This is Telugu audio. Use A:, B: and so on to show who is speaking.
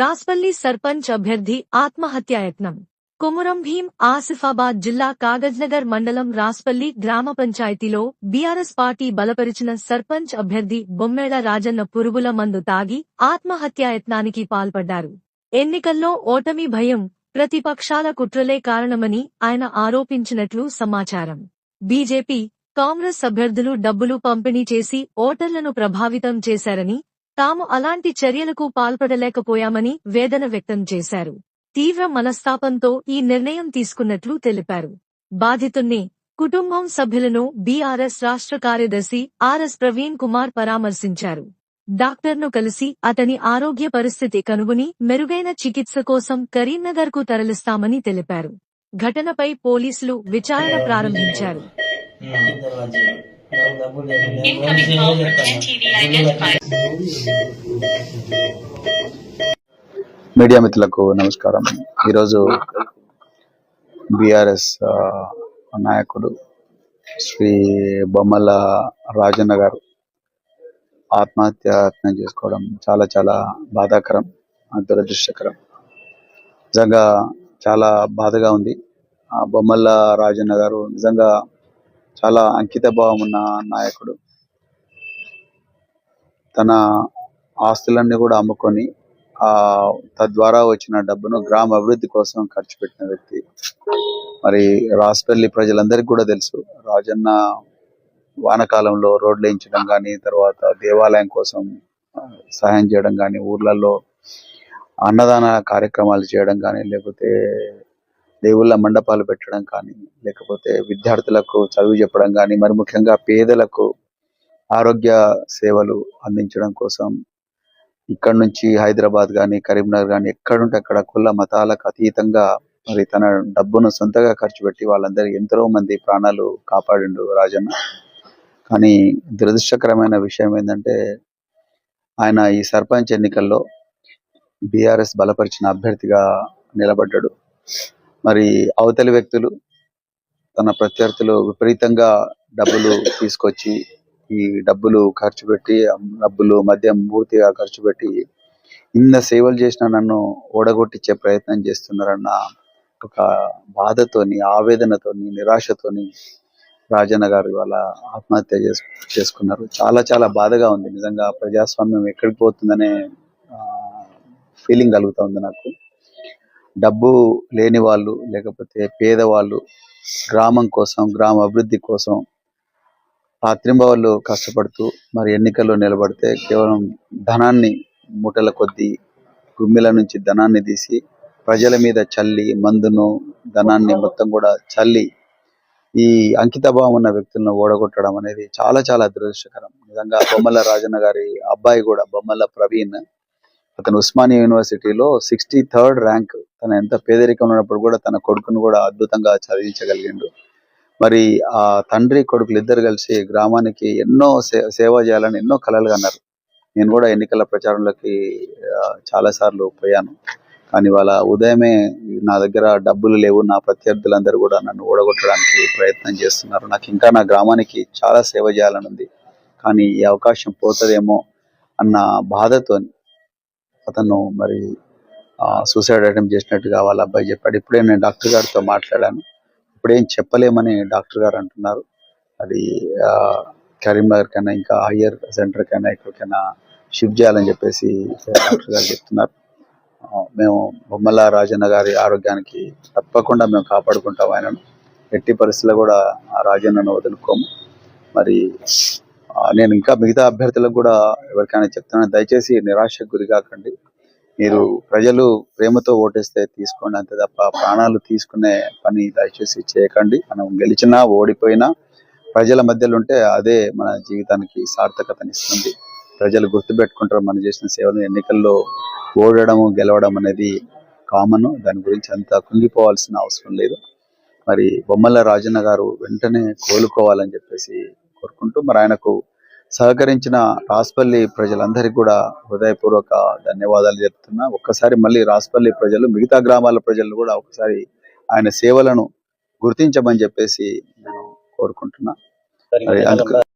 A: రాస్పల్లి సర్పంచ్ అభ్యర్థి ఆత్మహత్యాయత్నం. కుమురం భీం ఆసిఫాబాద్ జిల్లా కాగజ్నగర్ మండలం రాస్పల్లి గ్రామ పంచాయతీలో బీఆర్ఎస్ పార్టీ బలపరిచిన సర్పంచ్ అభ్యర్థి బొమ్మేళ రాజన్న పురుగుల మందు తాగి ఆత్మహత్యాయత్నానికి పాల్పడ్డారు. ఎన్నికల్లో ఓటమి భయం ప్రతిపక్షాల కుట్రలే కారణమని ఆయన ఆరోపించినట్లు సమాచారం. బీజేపీ కాంగ్రెస్ అభ్యర్థులు డబ్బులు పంపిణీ చేసి ఓటర్లను ప్రభావితం చేశారని తాము అలాంటి చర్యలకు పాల్పడలేకపోయామని వేదన వ్యక్తం చేశారు. తీవ్ర మనస్తాపంతో ఈ నిర్ణయం తీసుకున్నట్లు తెలిపారు. బాధితుణ్ణి కుటుంబం సభ్యులను బీఆర్ఎస్ రాష్ట్ర కార్యదర్శి ఆర్ఎస్ ప్రవీణ్ కుమార్ పరామర్శించారు. డాక్టర్ను కలిసి అతని ఆరోగ్య పరిస్థితి కనుగొని మెరుగైన చికిత్స కోసం కరీంనగర్కు తరలిస్తామని తెలిపారు. ఘటనపై పోలీసులు విచారణ ప్రారంభించారు.
B: మీడియా మిత్రులకు నమస్కారం. ఈరోజు బీఆర్ఎస్ నాయకుడు శ్రీ బొమ్మల రాజన్న గారు ఆత్మహత్య యత్నం చేసుకోవడం చాలా చాలా బాధాకరం దురదృష్టకరం. నిజంగా చాలా బాధగా ఉంది. ఆ బొమ్మల రాజన్న గారు నిజంగా చాలా అంకిత భావం ఉన్న నాయకుడు. తన ఆస్తులన్నీ కూడా అమ్ముకొని ఆ తద్వారా వచ్చిన డబ్బును గ్రామ అభివృద్ధి కోసం ఖర్చు పెట్టిన వ్యక్తి. మరి రాసుపల్లి ప్రజలందరికీ కూడా తెలుసు రాజన్న వానకాలంలో రోడ్లు వేయించడం కానీ తర్వాత దేవాలయం కోసం సహాయం చేయడం కానీ ఊర్లలో అన్నదాన కార్యక్రమాలు చేయడం కానీ లేకపోతే దేవుళ్ళ మండపాలు పెట్టడం కానీ లేకపోతే విద్యార్థులకు చదువు చెప్పడం కానీ మరి ముఖ్యంగా పేదలకు ఆరోగ్య సేవలు అందించడం కోసం ఇక్కడ నుంచి హైదరాబాద్ కానీ కరీంనగర్ కానీ ఎక్కడుంటే అక్కడ కుల మతాలకు అతీతంగా మరి తన డబ్బును సొంతగా ఖర్చు పెట్టి వాళ్ళందరూ ఎంతో మంది ప్రాణాలు కాపాడిండు రాజన్న. కానీ దురదృష్టకరమైన విషయం ఏంటంటే ఆయన ఈ సర్పంచ్ ఎన్నికల్లో బీఆర్ఎస్ బలపరిచిన అభ్యర్థిగా నిలబడ్డాడు. మరి అవతలి వ్యక్తులు తన ప్రత్యర్థులు విపరీతంగా డబ్బులు తీసుకొచ్చి ఈ డబ్బులు ఖర్చు పెట్టి డబ్బులు మద్యం పూర్తిగా ఖర్చు పెట్టి ఇన్న సేవలు చేసిన నన్ను ఓడగొట్టించే ప్రయత్నం చేస్తున్నారన్న ఒక బాధతోని ఆవేదనతోని నిరాశతోని రాజన్న గారు వాళ్ళ ఆత్మహత్య చేసుకున్నారు. చాలా చాలా బాధగా ఉంది. నిజంగా ప్రజాస్వామ్యం ఎక్కడికి పోతుందనే ఫీలింగ్ కలుగుతా ఉంది నాకు. డబ్బు లేని వాళ్ళు లేకపోతే పేదవాళ్ళు గ్రామం కోసం గ్రామ అభివృద్ధి కోసం రాత్రింబవళ్ళు కష్టపడుతూ మరి ఎన్నికల్లో నిలబడితే కేవలం ధనాన్ని మూటల కొద్దీ గుమ్మిల నుంచి ధనాన్ని తీసి ప్రజల మీద చల్లి మందును ధనాన్ని మొత్తం కూడా చల్లి ఈ అంకితభావం ఉన్న వ్యక్తులను ఓడగొట్టడం అనేది చాలా చాలా దురదృష్టకరం. నిజంగా బొమ్మల రాజన్న గారి అబ్బాయి కూడా బొమ్మల ప్రవీణ్ అతను ఉస్మానియా యూనివర్సిటీలో సిక్స్టీ థర్డ్ ర్యాంక్. తన ఎంత పేదరికం ఉన్నప్పుడు కూడా తన కొడుకును కూడా అద్భుతంగా చదివించగలిగిండు. మరి ఆ తండ్రి కొడుకులు ఇద్దరు కలిసి గ్రామానికి ఎన్నో సే- సేవ చేయాలని ఎన్నో కలలు అన్నారు. నేను కూడా ఎన్నికల ప్రచారంలోకి చాలా సార్లు పోయాను. కానీ వాళ్ళ ఉదయమే నా దగ్గర డబ్బులు లేవు నా ప్రత్యర్థులందరూ కూడా నన్ను ఓడగొట్టడానికి ప్రయత్నం చేస్తున్నారు. నాకు ఇంకా నా గ్రామానికి చాలా సేవ చేయాలని ఉంది. కానీ ఈ అవకాశం పోతుందేమో అన్న బాధతోని అతను మరి సూసైడ్ అటెంప్ట్ చేసినట్టుగా వాళ్ళ అబ్బాయి చెప్పాడు. ఇప్పుడే నేను డాక్టర్ గారితో మాట్లాడాను. ఇప్పుడేం చెప్పలేమని డాక్టర్ గారు అంటున్నారు. అది ఆ, కరీంనగర్ కన్నా ఇంకా హయ్యర్ సెంటర్ కన్నా ఎక్కడికైనా షిఫ్ట్ చేయాలని చెప్పేసి డాక్టర్ గారు చెప్తున్నారు. మేము బొమ్మల రాజన్న గారి ఆరోగ్యానికి తప్పకుండా మేము కాపాడుకుంటాం ఆయనను. ఎట్టి పరిస్థితుల్లో కూడా ఆ రాజన్నను వదులుకోము. మరి నేను ఇంకా మిగతా అభ్యర్థులకు కూడా ఎవరికైనా చెప్తున్నాను దయచేసి నిరాశకు గురి కాకండి. మీరు ప్రజలు ప్రేమతో ఓటేస్తే తీసుకోండి అంతే తప్ప ప్రాణాలు తీసుకునే పని దయచేసి చేయకండి. మనం గెలిచినా ఓడిపోయినా ప్రజల మధ్యలో ఉంటే అదే మన జీవితానికి సార్థకతనిస్తుంది ప్రజలు గుర్తుపెట్టుకుంటారు మనం చేసిన సేవలు ఎన్నికల్లో ఓడడం గెలవడం అనేది కామన్ దాని గురించి అంత కుంగిపోవాల్సిన అవసరం లేదు. మరి బొమ్మల రాజన్న గారు వెంటనే కోలుకోవాలని చెప్పేసి కోరుకుంటూ మరి ఆయనకు సహకరించిన రాస్పల్లి ప్రజలందరికీ కూడా హృదయపూర్వక ధన్యవాదాలు చెప్తున్నా. ఒక్కసారి మళ్ళీ రాస్పల్లి ప్రజలు మిగతా గ్రామాల ప్రజలు కూడా ఒకసారి ఆయన సేవలను గుర్తించమని చెప్పేసి నేను కోరుకుంటున్నా.